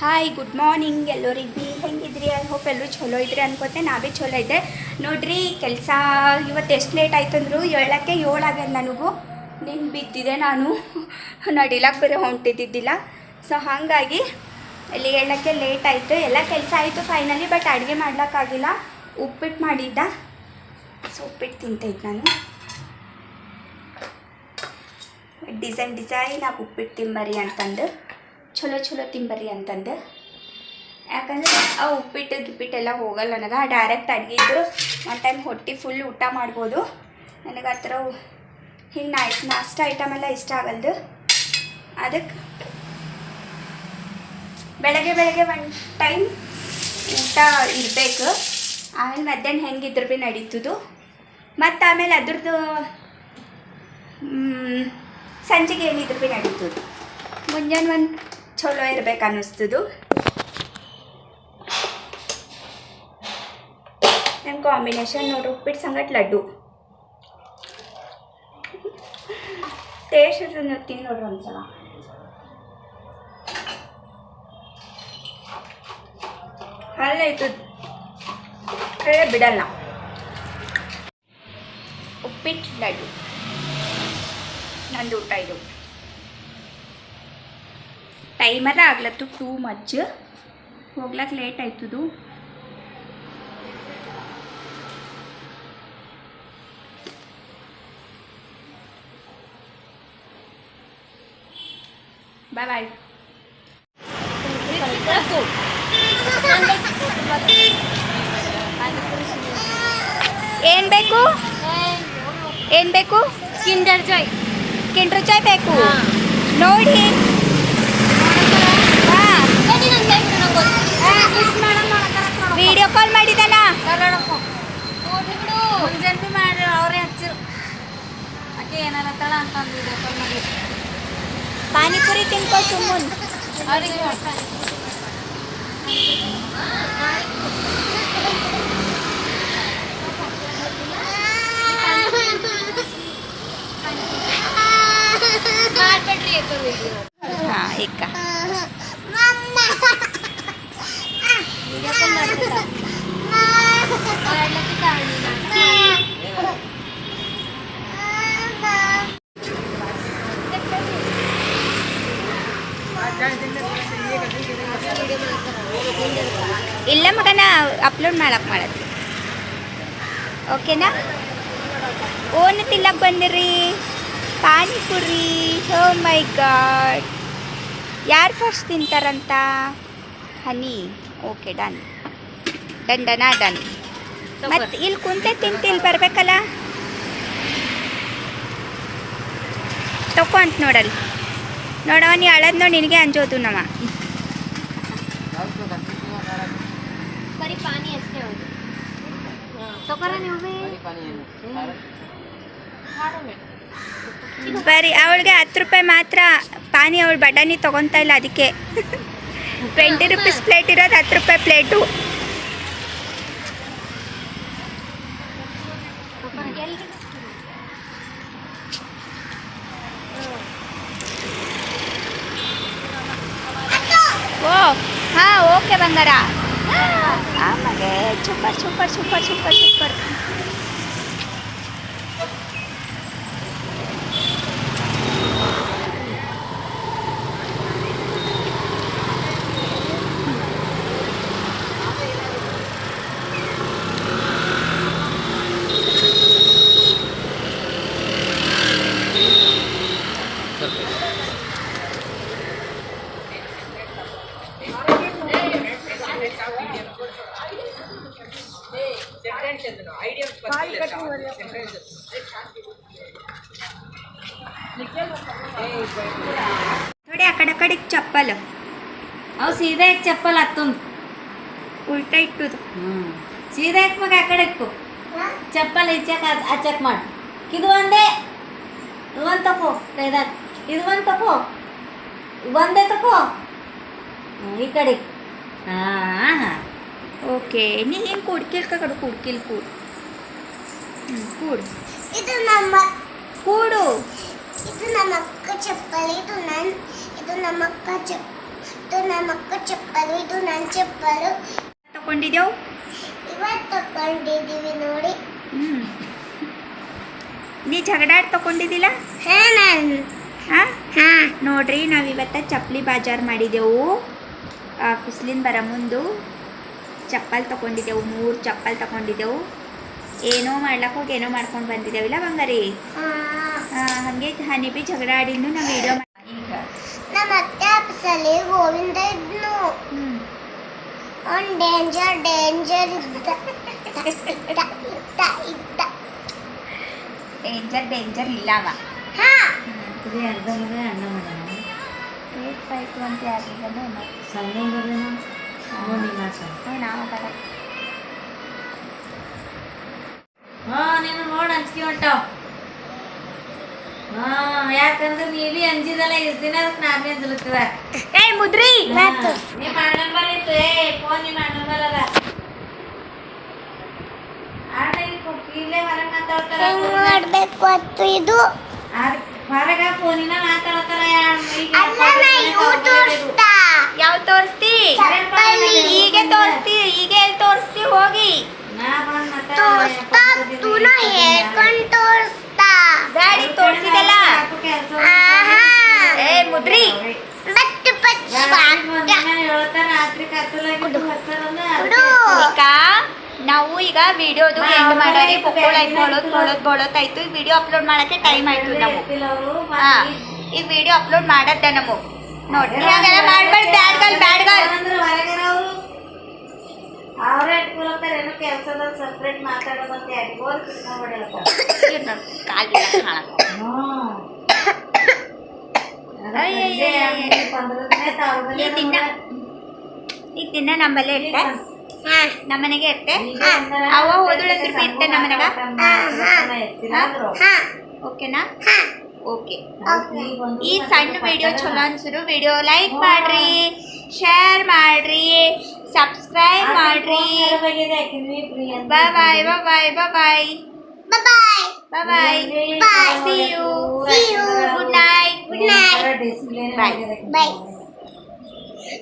Hi good morning ಎಲ್ಲರಿಗೆ. ಹೆಂಗಿದ್ರಿ? I hope ಎಲ್ಲರೂ ಚಲೋ ಇದ್ರಿ ಅನ್ಕೋತೆ. ನಾವೇ ಚಲೋ ಇದ್ದೆ. ನೋಡ್ರಿ, ಕೆಲಸ ಇವತ್ತು ಎಷ್ಟು ಲೇಟ್ ಆಯ್ತು ಅಂದ್ರು ಏಳಕ್ಕೆ ಏಳಾಗ್ಯದ ನನಗೂ. ನಿನ್ ಬಿದ್ದಿದೆ ನಾನು. ನಡಿಲಕ್ಕೆ ಬರೀ ಹೊಂಟಿದ್ದಿದ್ದಿಲ್ಲ. ಸೊ ಹಾಗಾಗಿ ಇಲ್ಲಿ ಏಳಕ್ಕೆ ಲೇಟ್ ಆಯಿತು. ಎಲ್ಲ ಕೆಲಸ ಆಯಿತು ಫೈನಲಿ ಬಟ್ ಅಡುಗೆ ಮಾಡ್ಲಿಕ್ಕಾಗಿಲ್ಲ ಉಪ್ಪಿಟ್ಟು ಮಾಡಿದ್ದ. ಸೊ ಉಪ್ಪಿಟ್ಟು ತಿಂತೈತೆ ನಾನು. ಡಿಸೈನ್ ಡಿಸೈನ್ ಆಗಿ ಉಪ್ಪಿಟ್ಟು ತಿಂಬರಿ ಅಂತಂದು. ಚಲೋ ಚಲೋ ತಿಂಬರಿ ಅಂತಂದು. ಯಾಕಂದ್ರೆ ಆ ಉಪ್ಪಿಟ್ಟು ಗಿಪ್ಪಿಟ್ಟೆಲ್ಲ ಹೋಗಲ್ಲ ನನಗೆ. ಆ ಡೈರೆಕ್ಟ್ ಅಡುಗೆ ಒನ್ ಟೈಮ್ ಹೊಟ್ಟೆ ಫುಲ್ ಊಟ ಮಾಡ್ಬೋದು. ನನಗೆ ಆ ಥರ ಹಿಂಗೆ ನೈಟ್ ನಾಷ್ಟ ಐಟಮ್ ಎಲ್ಲ ಇಷ್ಟ ಆಗಲ್ದು. ಅದಕ್ಕೆ ಬೆಳಗ್ಗೆ ಬೆಳಗ್ಗೆ ಒನ್ ಟೈಮ್ ಊಟ ಇರಬೇಕು. ಆಮೇಲೆ ಮಧ್ಯಾಹ್ನ ಹೆಂಗಿದ್ರು ಭೀ ನಡೀತದು. ಮತ್ತು ಆಮೇಲೆ ಅದ್ರದ್ದು ಸಂಜೆಗೆ ಏನಿದ್ರು ಭೀ ನಡೀತದೆ. ಮುಂಜಾನೆ ಒಂದು ಚಲೋ ಇರ್ಬೇಕು ಅನ್ನಿಸ್ತದು. ನನ್ನ ಕಾಂಬಿನೇಷನ್ ನೋಡ್ರಿ ಉಪ್ಪಿಟ್ಟು ಸಂಗಟ್ ಲಡ್ಡು. ಟೇಸ್ಟ್ ಇರ್ತದೆ ತಿಂದು ನೋಡ್ರಿ ಒಂದ್ಸಲ. ಅಲ್ಲೇ ಇರ್ತದೆ ಕಡೆ ಬಿಡಲ್ಲ. ಉಪ್ಪಿಟ್ಟು ಲಡ್ಡು. ನಂದು ಊಟ ಇದು. ಟೈಮರ ಆಗ್ಲತ್ತು ಟೂ ಮಚ್ ಹೋಗ್ಲಕ್ಕೆ ಲೇಟ್ ಆಯ್ತದು. ಬಾಯ್ ಬಾಯ್ ಏನು ಬೇಕು? ಏನು ಬೇಕು? ಕಿಂಡರ್ ಜಾಯ್ ಕಿಂಡರ್ ಚಾಯ್ ಬೇಕು. ನೋಡಿ. ವಿಡಿಯೋ ಕಾಲ್ ಮಾಡಿದಾನ ಮುಂಜಾನೆ ಮಾಡಿ ಅವರೇ ಹಚ್ಚಿರು ಆಕೆ ಏನಾರತ್ತಾಳ ಅಂತ ವಿಡಿಯೋ ಕಾಲ್ ಮಾಡಿ. ಪಾನಿಪುರಿ ತಿನ್ಕೋ ಸುಮ್ಮನ್. ಅವ್ರಿಗೆ ಮಾಡ್ಬೇಡ್ರಿ ಏಕೋ ವಿಡಿಯೋ ಹಾಂ ಇಕ್ಕ ವಿಡಿಯೋ ಕಾಲ್ ಮಾಡ್ಬೇಕಾ ಮಾಡ್ಲಕ್ಕೆ ಕಾರಣ ಇಲ್ಲ ಮಗನ ಅಪ್ಲೋಡ್ ಮಾಡಕ್ಕೆ ಮಾಡತ್ತೆ. ಓಕೆನಾ ಓನ್ ತಿಲ್ಲಕ್ಕೆ ಬಂದಿರಿ? ಪಾನಿಪುರಿ? ಹೋ ಮೈ ಗಾಡ್ ಯಾರು first ತಿಂತಾರಂತ? Honey. Okay done done done done ಮತ್ತೆ ಇಲ್ಲಿ ಕುಂತೆ ತಿಂತ ಇಲ್ಲಿ ಬರ್ಬೇಕಲ್ಲ? ತಕೋ ಅಂತ ನೋಡಲ್ಲಿ ನೋಡವ ನೀ ಅಳದ್ ನೋಡಿ ನಿನಗೆ ಅಂಜೋದು ನಮ್ಮ ಬರೀ ಪಾನಿ ಅಷ್ಟೇ ಹೌದು ತಗೋರ ನೀವು ಬರೀ ಅವಳಿಗೆ ಹತ್ತು ರೂಪಾಯಿ ಮಾತ್ರ. ಪಾನಿ ಅವಳು ಬಟಾಣಿ ತೊಗೊತಾ ಇಲ್ಲ ಅದಕ್ಕೆ. ಟ್ವೆಂಟಿ ರುಪೀಸ್ ಪ್ಲೇಟ್ ಇರೋದು ಹತ್ತು ರೂಪಾಯಿ ಪ್ಲೇಟು ಓ ಹಾಂ ಓಕೆ ಬಂಗಾರ. આમાં કે છુપર છુપર છુપર છુપર છુપર. ನೋಡಿ ಆ ಕಡೆ ಕಡೆಗೆ ಚಪ್ಪಲ್ ಅವು ಸೀದಾ ಯಾಕೆ ಚಪ್ಪಲ್ ಹತ್ತೊಂದು ಉಲ್ಟಾ ಇಟ್ಟುದು ಸೀದಾ ಯಾಕೆ ಮಗ ಆ ಕಡೆ ಇಕ್ಕು ಚಪ್ಪಲ್ ಈಚೆಕ್ ಹಚ್ಚಕ್ ಮಾಡಿ ಇದು ಒಂದೇ ಇದು ಒಂದು ತಕೋ ಕೈದಾಗ ಇದು ಒಂದು ತಕೋ ಒಂದೇ ತಕೋ ಹ್ಮ್, ಈ ಕಡೆ ಹಾಂ ಹಾಂ ಓಕೆ ನೀ ಹಿಂಗೆ ಕುಡ್ಕಿಲ್ ಕಡೆ ಕುಡ್ಕಿಲ್ ಕೂಡ ಹ್ಞೂ ಕೂಡು ಇದು ನಮ್ಮ ಕೂಡು ಇದು ನಮ್ಮ ಅಕ್ಕ ಚಪ್ಪಲಿ ಇದು ನನ್ನ ಇದು ನಮ್ಮ ಅಕ್ಕ ಚಪ್ ಇದು ನಮ್ಮ ಅಕ್ಕ ಚಪ್ಪಲು ಇದು ನನ್ನ ಚಪ್ಪಲು ತಗೊಂಡಿದ್ದೆವು ಇವತ್ತು ತಗೊಂಡಿದ್ದೀವಿ ನೋಡಿ ಹ್ಞೂ ನೀ ಜಗಡಾಡ್ ತಗೊಂಡಿದ್ದಿಲ್ಲ ಹೇ ನಾನು ಹಾಂ ಹಾಂ ನೋಡ್ರಿ ನಾವು ಇವತ್ತ ಚಪ್ಪಲಿ ಬಾಜಾರ್ ಮಾಡಿದೆವು ಫಿಸ್ಲಿನ್ ಬರ ಮುಂದು ಚಪ್ಪಲ್ ತಗೊಂಡಿದ್ದೆವು ಮೂರು ಚಪ್ಪಲ್ ತಗೊಂಡಿದ್ದೆವು. ಏನೋ ಮಾಡ್ಲಕ್ಕೆ ಹೋಗಿ ಏನೋ ಮಾಡ್ಕೊಂಡು ಬಂದಿದ್ದೇವಿಲ್ಲ ಬಂಗಾರಿ? ಹಂಗೆ ಹಾಗೆ ಹನಿ ಬಿ ಜಗಳ ಆಡಿದ್ನು ನಾವು ವಿಡಿಯೋ ನಮ್ಮ ಅತ್ತೆ ಆಫೀಸಲ್ಲಿ ಗೋವಿಂದ ಇದ್ನು ಹ್ಞೂ ಡೇಂಜರ್ ಡೇಂಜರ್ ಇದ್ದ. ಡೇಂಜರ್ ಡೇಂಜರ್ ಇಲ್ಲವಾ ಹಾ. ಇದು ಅರ್ಧ ಮಗ ಅಣ್ಣ ಮಾಡೋಣ ಏಟ್ ಫೈವ್ ಯಾರಿಗೇನೋ ಸಣ್ಣ ಮುಂದಿನ ಹಾ ನೀನು ನೋಡಿ ಅಂಜಿಕೆ ಹೊಂಟಾವ್ ಹಾ ಯಾಕಂದ್ರೆ ನೀವಿ ಅಂಜಿದಲ್ಲ ಇಷ್ಟ ದಿನ ಅದಕ್ಕೆ ನಾನ್ ಅಂಜಲತ್ತದ. ಏ ಮುದ್ರಿ ನೀ ಅಣ್ಣನ ಏ ಫೋನ್ ನಿಮ್ಮ ಅಣ್ಣನ ಬರಲ್ಲ ಮಾಡ್ಬೇಕು ಅತ್ತು ಇದು? ಹೊರಗ ಫೋನಿನ ಮಾತಾಡತಾರ ಯಾರು ಯೂಟ್ಯೂಬ್ ಯಾವ ತೋರಿಸ್ತಿ. ಈಗ ತೋರಿಸ್ತಿ ಈಗ ಎಲ್ಲಿ ತೋರಿಸ್ತಿ ಹೋಗಿ. ಗಾಡಿ ತೋರಿಸಿದಲ್ಲ? ಆಹಾ. ಏ ಮುದ್ರಿ. ನಾವು ಈಗ ವಿಡಿಯೋದು ಎಂಡ್ ಮಾಡೋರಿ ಬೊಕ್ಕೋಳ ಬೋಳೋದ್ ಬೋಳೋದ್ ಆಯ್ತು. ಈ ವಿಡಿಯೋ ಅಪ್ಲೋಡ್ ಮಾಡಕ್ಕೆ ಟೈಮ್ ಆಯ್ತು ನಾವು ಹಾ. ಈ ವಿಡಿಯೋ ಅಪ್ಲೋಡ್ ಮಾಡದ್ದೆ ನಾವು ನೋಡಿ ಹಾಗೆಲ್ಲ ಮಾಡ್ಬೇಡ ಬ್ಯಾಡ್ ಗಲ್ ಬ್ಯಾಡ್ ಗರ್ಲ್ ಅಂದ್ರೆ ಸಪ್ರೇಟ್ ಮಾತಾಡೋದಂತ ಯಾರಿಗೋರ್ ಕಿತ್ಕೊಂಡ್ಬಿಡಿರ್ತಾರೆ ಕಾಲಿ ಈ ದಿನ ನಮ್ಮಲ್ಲೇ ಇರ್ತೆ ನಮ್ಮನೆಗೆ ಇರ್ತೆ ಅವ ಹೋದಳಂದ್ರೆ ಇರ್ತೆ ನಮ್ಮನೆಗ ಓಕೆನಾ ಓಕೆ ಈ ಸಣ್ಣ ವಿಡಿಯೋ ಚಲೋ ಅನ್ಸಿರು ವಿಡಿಯೋ ಲೈಕ್ ಮಾಡ್ರಿ ಶೇರ್ ಮಾಡ್ರಿ ಸಬ್ಸ್ಕ್ರೈಬ್ ಮಾಡ್ರಿ bye bye bye bye bye bye bye see you good night good night bye bye